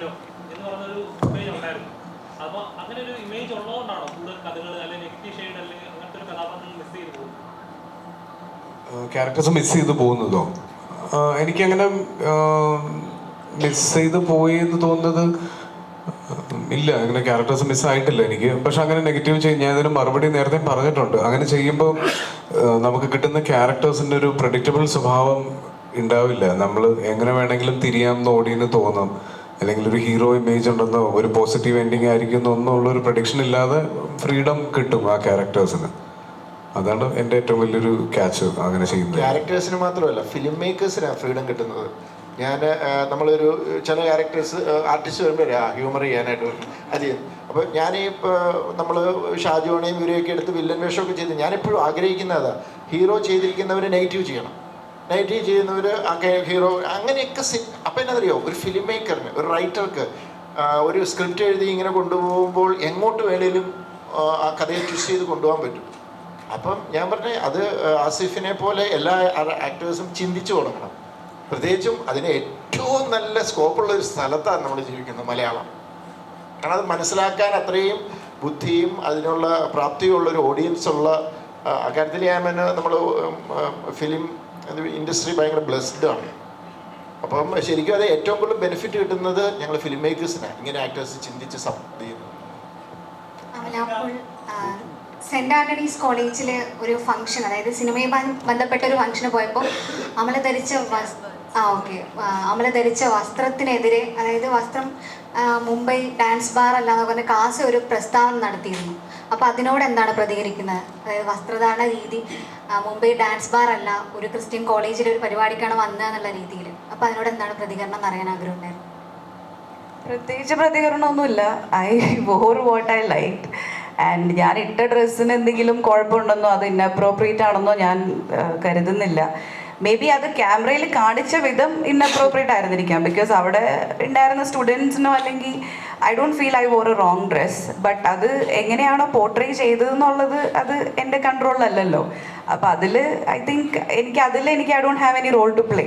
മതിയല്ലോ എന്ന് പറഞ്ഞൊരു ഇമേജ് ഉണ്ടായിരുന്നു. അപ്പോൾ അങ്ങനെ ഒരു ഇമേജ് ഉള്ളതുകൊണ്ടാണോ കൂടുതൽ കഥകൾ അല്ലെങ്കിൽ നെഗറ്റീവ് ഷെയ്ഡ് അല്ലെങ്കിൽ അങ്ങനത്തെ ഒരു കഥാപാത്രങ്ങൾ മിസ് ചെയ്ത് പോകും ക്യാരക്ടേഴ്സ് മിസ് ചെയ്ത് പോകുന്നതോ? എനിക്കങ്ങനെ മിസ് ചെയ്ത് പോയി എന്ന് തോന്നുന്നത് ഇല്ല അങ്ങനെ ക്യാരക്ടേഴ്സ് മിസ് ആയിട്ടില്ല എനിക്ക്. പക്ഷെ അങ്ങനെ നെഗറ്റീവ് ചെയ്ത് ഞാൻ ഇതിന് മറുപടി നേരത്തെ പറഞ്ഞിട്ടുണ്ട്. അങ്ങനെ ചെയ്യുമ്പോൾ നമുക്ക് കിട്ടുന്ന ക്യാരക്ടേഴ്സിന്റെ ഒരു പ്രഡിക്റ്റബിൾ സ്വഭാവം ഉണ്ടാവില്ല. നമ്മൾ എങ്ങനെ വേണമെങ്കിലും തിരിയാമെന്ന് ഓടിയെന്ന് തോന്നും. അല്ലെങ്കിൽ ഒരു ഹീറോ ഇമേജ് ഉണ്ടെന്നോ ഒരു പോസിറ്റീവ് എൻഡിങ് ആയിരിക്കും എന്നുള്ള ഒരു പ്രഡിക്ഷൻ ഇല്ലാതെ ഫ്രീഡം കിട്ടും ആ ക്യാരക്ടേഴ്സിന് അതാണ് എന്റെ ഏറ്റവും വലിയൊരു ക്യാച്ച് അങ്ങനെ ചെയ്യുന്നത്. ക്യാരക്ടേഴ്സിന് മാത്രമല്ല ഫിലിം മേക്കേഴ്സിനാണ് ഫ്രീഡം കിട്ടുന്നത്. ഞാൻ നമ്മളൊരു ചില ക്യാരക്ടേഴ്സ് ആർട്ടിസ്റ്റ് വരുമ്പോൾ ആ ഹ്യൂമർ ചെയ്യാനായിട്ട് അത് അപ്പോൾ ഞാൻ ഈ നമ്മൾ ഷാജുവാണെയും ഇവരെയൊക്കെ എടുത്ത് വില്ലൻ വേഷമൊക്കെ ചെയ്ത് ഞാനെപ്പോഴും ആഗ്രഹിക്കുന്നത് ഹീറോ ചെയ്തിരിക്കുന്നവർ നെഗറ്റീവ് ചെയ്യണം. നെഗറ്റീവ് ചെയ്യുന്നവർ ഹീറോ അങ്ങനെയൊക്കെ സി അപ്പം എന്നറിയോ ഒരു ഫിലിം മേക്കറിന് ഒരു റൈറ്റർക്ക് ഒരു സ്ക്രിപ്റ്റ് എഴുതി ഇങ്ങനെ കൊണ്ടുപോകുമ്പോൾ എങ്ങോട്ട് വേണേലും ആ, കഥയെ ചൂസ് ചെയ്ത് കൊണ്ടുപോകാൻ പറ്റും. അപ്പം ഞാൻ പറഞ്ഞ അത് ആസിഫിനെ പോലെ എല്ലാ ആക്ടേഴ്സും ചിന്തിച്ചു തുടങ്ങണം. പ്രത്യേകിച്ചും അതിന് ഏറ്റവും നല്ല സ്കോപ്പുള്ള ഒരു സ്ഥലത്താണ് നമ്മൾ ജീവിക്കുന്നത് മലയാളം. കാരണം അത് മനസ്സിലാക്കാൻ അത്രയും ബുദ്ധിയും അതിനുള്ള പ്രാപ്തിയുള്ള ഒരു ഓഡിയൻസ് ഉള്ള അക്കാര്യത്തിൽ ഞാൻ നമ്മൾ ഫിലിം ഇൻഡസ്ട്രി ഭയങ്കര ബ്ലെസ്ഡ് ആണ്. അപ്പം ശരിക്കും അത് ഏറ്റവും കൂടുതൽ ബെനിഫിറ്റ് കിട്ടുന്നത് ഞങ്ങൾ ഫിലിം മേക്കേഴ്സിനാണ് ഇങ്ങനെ ആക്ടേഴ്സ് ചിന്തിച്ച് സപ്പോർട്ട് ചെയ്യുന്നത്. സെന്റ് ആന്റണീസ് കോളേജിൽ ഒരു ഫംഗ്ഷൻ അതായത് സിനിമയെ ബന്ധപ്പെട്ട ഒരു ഫംഗ്ഷന് പോയപ്പോൾ അമല ധരിച്ച ആ ഓക്കെ അമല ധരിച്ച വസ്ത്രത്തിനെതിരെ അതായത് വസ്ത്രം മുംബൈ ഡാൻസ് ബാർ അല്ല എന്ന് പറഞ്ഞ കാസ ഒരു പ്രസ്താവന നടത്തിയിരുന്നു. അപ്പോൾ അതിനോട് എന്താണ് പ്രതികരിക്കുന്നത്? വസ്ത്രധാരണ രീതി മുംബൈ ഡാൻസ് ബാർ അല്ല ഒരു ക്രിസ്ത്യൻ കോളേജിലെ ഒരു പരിപാടിക്കാണ് വന്നത് എന്നുള്ള രീതിയിൽ. അപ്പോൾ അതിനോട് എന്താണ് പ്രതികരണം എന്ന് അറിയാൻ ആഗ്രഹമുണ്ടായിരുന്നു? പ്രത്യേകിച്ച് പ്രതികരണമൊന്നുമില്ല. I wore what I like and ഞാൻ ഇട്ട ഡ്രസ്സിന് എന്തെങ്കിലും കുഴപ്പമുണ്ടെന്നോ അത് ഇന്നപ്രോപ്രിയേറ്റ് ആണെന്നോ ഞാൻ കരുതുന്നില്ല. മേ ബി അത് ക്യാമറയിൽ കാണിച്ച വിധം ഇൻഅപ്രോപ്രിയേറ്റ് ആയിരുന്നിരിക്കാം. ബിക്കോസ് അവിടെ ഉണ്ടായിരുന്ന സ്റ്റുഡൻസിനോ അല്ലെങ്കിൽ I don't feel I wore a wrong dress but അത് എങ്ങനെയാണോ പോർട്രേ ചെയ്തതെന്നുള്ളത് അത് എന്റെ കൺട്രോളിലല്ലല്ലോ അപ്പോൾ അതിൽ ഐ തിങ്ക് എനിക്ക് അതിൽ എനിക്ക് I don't have any role to play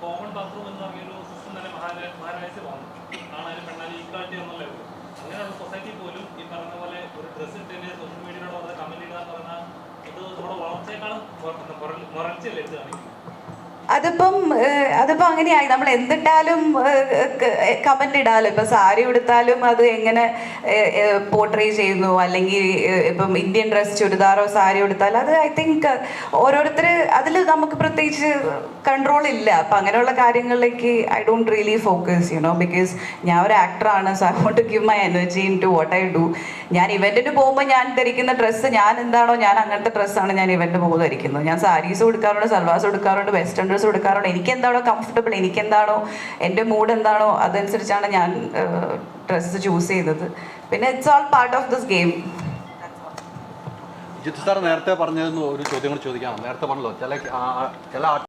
common bathroom എന്ന് പറഞ്ഞൊരു സിസ്റ്റം തന്നെ മഹാരാ മഹാരാജ്യത്തിൽ വന്നു ആണായാലും പെണ്ണാലും ഈക്വാലിറ്റി എന്നുള്ളത് അങ്ങനെയുള്ള സൊസൈറ്റി പോലും ഈ പറഞ്ഞ പോലെ ഒരു ഡ്രസ്സ് ഇട്ടതിന് സോഷ്യൽ മീഡിയയിലൂടെ വളരെ കമന്റ് ഇടുക എന്ന് പറഞ്ഞാൽ ഇത് നമ്മുടെ വളർച്ചയെക്കാളും മുറച്ചല്ലേ എടുത്ത് കാണിക്കുന്നത് അതിപ്പം അതിപ്പം അങ്ങനെയായി. നമ്മൾ എന്തിട്ടാലും കമന്റ് ഇടാലോ. ഇപ്പൊ സാരി ഉടുത്താലും അത് എങ്ങനെ പോർട്രേ ചെയ്യുന്നു? അല്ലെങ്കിൽ ഇപ്പം ഇന്ത്യൻ ഡ്രസ് ചുരിദാറോ സാരി ഉടുത്താൽ അത് ഐ തിങ്ക് ഓരോരുത്തർ അതിൽ നമുക്ക് പ്രത്യേകിച്ച് കൺട്രോൾ ഇല്ല. അപ്പം അങ്ങനെയുള്ള കാര്യങ്ങളിലേക്ക് I don't really focus you know because ഞാൻ ഒരു ആക്ടറാണ് so I want to give my energy into what I do ഞാൻ ഇവന്റിന് പോകുമ്പോൾ ഞാൻ ധരിക്കുന്ന ഡ്രസ്സ് ഞാൻ എന്താണോ ഞാൻ അങ്ങനത്തെ ഡ്രസ്സാണ് ഞാൻ ഇവന്റ് പോകുമ്പോൾ ധരിക്കുന്നത്. ഞാൻ സാരീസ് കൊടുക്കാറുണ്ട് സൽവാസ് കൊടുക്കാറുണ്ട് വെസ്റ്റേൺ ഡ്രസ്സ് കൊടുക്കാറുണ്ട്. എനിക്ക് എന്താണോ കംഫർട്ടബിൾ എനിക്ക് എന്താണോ എന്റെ മൂഡ് എന്താണോ അതനുസരിച്ചാണ് ഞാൻ ഡ്രസ്സ് ചൂസ് ചെയ്തത് പിന്നെ it's all part of this game Jithu sir നേരത്തെ പറഞ്ഞതെന്ന് ഒരു ചോദ്യം കൂടി ചോദിക്കാം. നേരത്തെ പറഞ്ഞല്ലോ ചില ചില